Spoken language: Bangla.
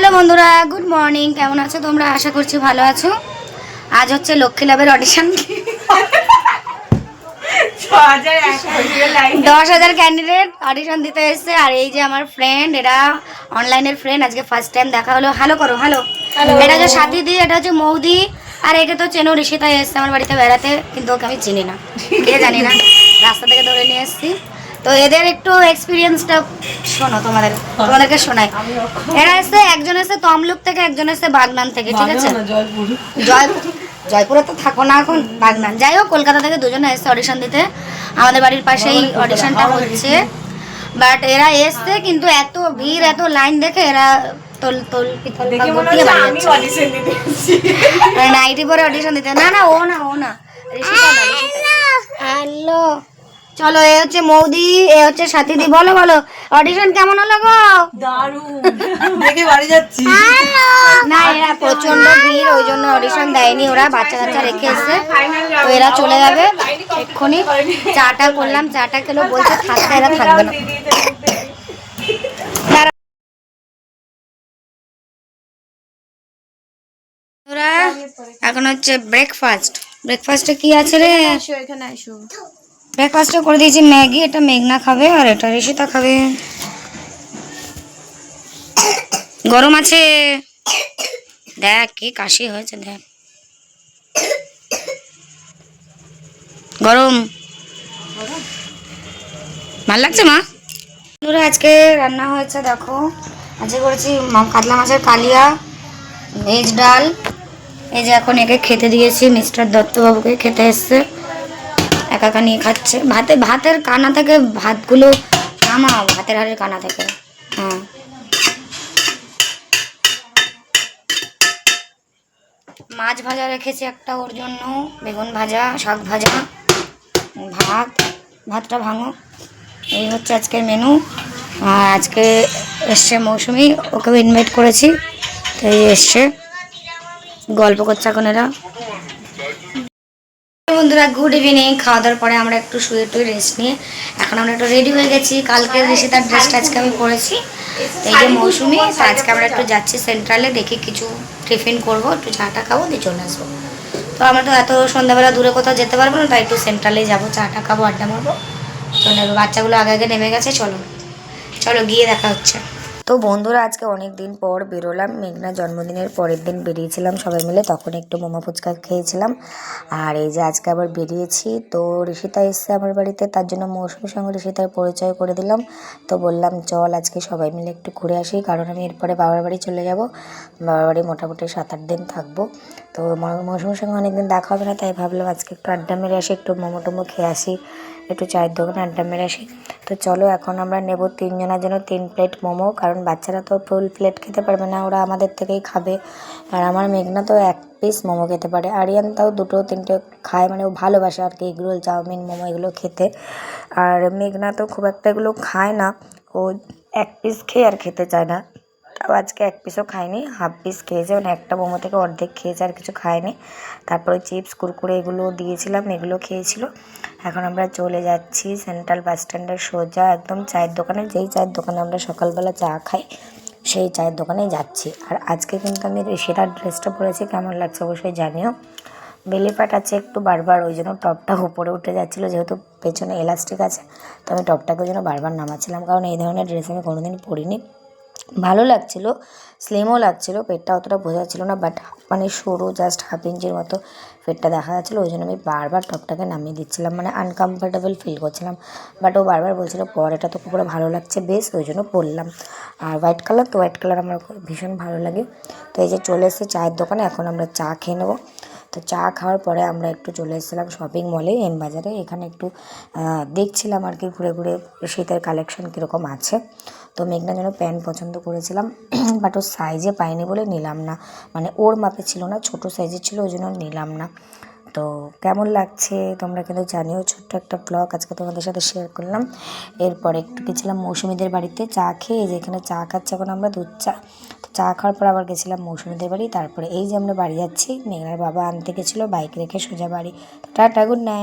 হ্যালো বন্ধুরা গুড মর্নিং। কেমন আছো তোমরা? আশা করছি ভালো আছো। আজ হচ্ছে লক্ষ্মী লাভের অডিশন দশ হাজার ক্যান্ডিডেট অডিশন দিতে এসেছে। আর এই যে আমার ফ্রেন্ড এরা অনলাইনের ফ্রেন্ড আজকে ফার্স্ট টাইম দেখা হলো। হ্যালো করো হ্যালো এটা হচ্ছে সাথী দি এটা হচ্ছে মৌদি। আর একে তো চেনো ঋষিতা এসছে আমার বাড়িতে বেড়াতে। কিন্তু ওকে আমি চিনি না। কে জানি না। রাস্তা থেকে ধরে নিয়ে এসেছি। তো এদের একটু এক্সপিরিয়েন্সটা শোনো তোমাদের তোমাদেরকে শোনাই। এরা এসছে একজন এসছে তমলুক থেকে একজন এসছে বাগনান থেকে ঠিক আছে? জয় জয়পুরে তো থাকো না এখন বাগনান। যাই হোক কলকাতা থেকে দুজনে এসছে অডিশন দিতে। আমাদের বাড়ির পাশেই অডিশনটা হচ্ছে। বাট এরা এসছে কিন্তু এত ভিড় এত লাইন দেখে এরা তোল তোল পিতল নাইটি পরে অডিশন দিতে না না ও না ও না। হ্যালো চলো এ হচ্ছে মৌদি এ হচ্ছে সাথীদি। বলো বলো অডিশন কেমন হলো গো? দারুণ। দেখে বাড়ি যাচ্ছি। না এরা প্রচণ্ড ভিড় ওই জন্য অডিশন দেয়নি ওরা বাচ্চা কাচ্চা রেখে এসছে। তো এরা চলে যাবে এক্ষুনি। চাটা করলাম চাটা খেলো বলছে থাকতে এরা থাকবে না। এখন হচ্ছে ব্রেকফাস্ট ব্রেকফাস্টে কি আছে রে? এখানে আসো। ব্রেকফাস্টে করে দিয়েছি, ম্যাগি, এটা মেঘনা খাবে আর এটা ঋষিতা খাবে। গরম আছে। দেখ, কি কাশি হয়েছে, দেখ। গরম। ভালো লাগছে, মা? বন্ধুরা, আজকে রান্না হয়েছে, দেখো। আজকে করেছি কাতলা মাছের কালিয়া, ভেজ ডাল। এই যে এখন একে খেতে দিয়েছি, মিস্টার দত্তবাবুকে খেতে এসছে। একা নিয়ে খাচ্ছে। ভাতে, ভাতের কানা থেকে ভাতগুলো নামাও, ভাতের হাড়ের কানা থেকে। হ্যাঁ। মাছ ভাজা রেখেছি একটা ওর জন্য, বেগুন ভাজা, শাক ভাজা, ভাত, ভাতটা ভাঙো। এই হচ্ছে আজকের মেনু আর আজকে এসছে মৌসুমি, ওকেও ইনভাইট করেছি। তো এই এসছে। গল্প করছে এখন এরা। বন্ধুরা গুড ইভিনিং খাওয়া দাওয়ার পরে আমরা একটু শুয়ে টুয়ে রেস্ট নিয়ে এখন আমরা একটু রেডি হয়ে গেছি। কালকে ঋষি তার ড্রেসটা আজকে আমি পরেছি। এই যে মৌসুমি আজকে আমরা একটু যাচ্ছি সেন্ট্রালে দেখি কিছু টিফিন করব, একটু চাটা খাব, দিয়ে চলে আসব। তো আমরা তো এত সন্ধ্যাবেলা দূরে কোথাও যেতে পারব না, তাই একটু সেন্ট্রালেই যাব, চাটা খাব, আড্ডা মারবো। চলে বাচ্চাগুলো আগে আগে নেমে গেছে, চলো। চলো গিয়ে দেখা হচ্ছে। তো বন্ধুরা, আজকে অনেক দিন পর বেরোলাম। মেঘনা জন্মদিনের পরের দিন বেরিয়েছিলাম সবাই মিলে, তখন একটু মোমো ফুচকা খেয়েছিলাম। আর এই যে আজকে আবার বেরিয়েছি, তো ঋষিতা এসছে আমার বাড়িতে, তার জন্য মৌসুমীর সঙ্গে ঋষিতার পরিচয় করে দিলাম। তো বললাম, চল আজকে সবাই মিলে একটু ঘুরে আসি, কারণ আমি এরপরে বাবার বাড়ি চলে যাব। বাবার বাড়ি মোটামুটি সাত আট দিন থাকব। তো মৌসুমীর সঙ্গে অনেকদিন দেখা হবে না, তাই ভাবলাম আজকে একটু আড্ডা মেরে আসি, একটু মোমো টোমো খেয়ে আসি। একটু চায়ের দোকানে আড্ডা মেরে আসি। তো চলো, এখন আমরা নেব তিনজনের জন্য তিন প্লেট মোমো, কারণ বাচ্চারা তো ফুল প্লেট খেতে পারবে না, ওরা আমাদের থেকেই খাবে। আর আমার মেঘনা তো এক পিস মোমো খেতে পারে। আরিয়ান তাও দুটো তিনটে খায় মানে ও ভালোবাসে আর কি এগরোল, চাউমিন, মোমো এগুলো খেতে। আর মেঘনা তো খুব একটা এগুলো খায় না, ও এক পিস খেয়ে আর খেতে চায় না। তাও আজকে এক পিসও খাইনি। হাফ পিস খেয়েছে মানে একটা মোমো থেকে অর্ধেক খেয়েছে আর কিছু খায়নি। তারপরে চিপস কুরকুরে এগুলো দিয়েছিলাম, এগুলো খেয়েছিল। এখন আমরা চলে যাচ্ছি সেন্ট্রাল বাস স্ট্যান্ডের সোজা, একদম চায়ের দোকানে। যেই চায়ের দোকানে আমরা সকালবেলা চা খাই, সেই চায়ের দোকানে যাচ্ছি। আর আজকে কিন্তু আমি সেরা ড্রেসটা পরেছি, কেমন লাগছে অবশ্যই জানিও। বেলি পাট আছে একটু বারবার, ওই জন্য টপটা উপরে উঠে যাচ্ছিল, যেহেতু পেছনে এলাস্টিক আছে। তো আমি টপটাকে ওই জন্য বারবার নামাচ্ছিলাম, কারণ এই ধরনের ড্রেস আমি কোনোদিন পরিনি। ভালো লাগছিল স্লিমও লাগছিল, পেটটা অতটা বোঝা যাচ্ছিল না বাট মানে সরু জাস্ট হাফ ইঞ্চির মতো পেটটা দেখা যাচ্ছিল, ওই জন্য আমি বারবার টপটাকে নামিয়ে দিচ্ছিলাম মানে আনকমফোর্টেবল ফিল করছিলাম বাট ও বারবার বলছিল পর এটা তো পুরো ভালো লাগছে, বেশ, ওই জন্য পরলাম আর হোয়াইট কালার তো হোয়াইট কালার আমার ভীষণ ভালো লাগে, তো এই যে চলে এসেছে চায়ের দোকানে, এখন আমরা চা খেয়ে নেব, তো চা খাওয়ার পরে আমরা একটু চলে এসেছিলাম শপিং মলে এম বাজারে, এখানে একটু দেখছিলাম আর কি ঘুরে ঘুরে শীতের কালেকশন কীরকম আছে তো মেঘনা যেন প্যান্ট পছন্দ করেছিলাম, বাট ওর সাইজে পাইনি বলে নিলাম না। মানে ওর মাপে ছিল না, ছোট সাইজের ছিল, ওই জন্য নিলাম না। তো কেমন লাগছে তোমরা কিন্তু জানিও, ছোট্ট একটা ব্লগ আজকে তোমাদের সাথে শেয়ার করলাম। এরপর একটু গেছিলাম মৌসুমীদের বাড়িতে, চা খেয়ে যেখানে চা খাচ্ছে এখন আমরা দুধ চা। তো চা খাওয়ার পর আবার গেছিলাম মৌসুমীদের বাড়ি, তারপরে এই যে আমরা বাড়ি যাচ্ছি, মেঘনার বাবা আনতে গেছিল বাইক রেখে সোজা বাড়ি। Tata good night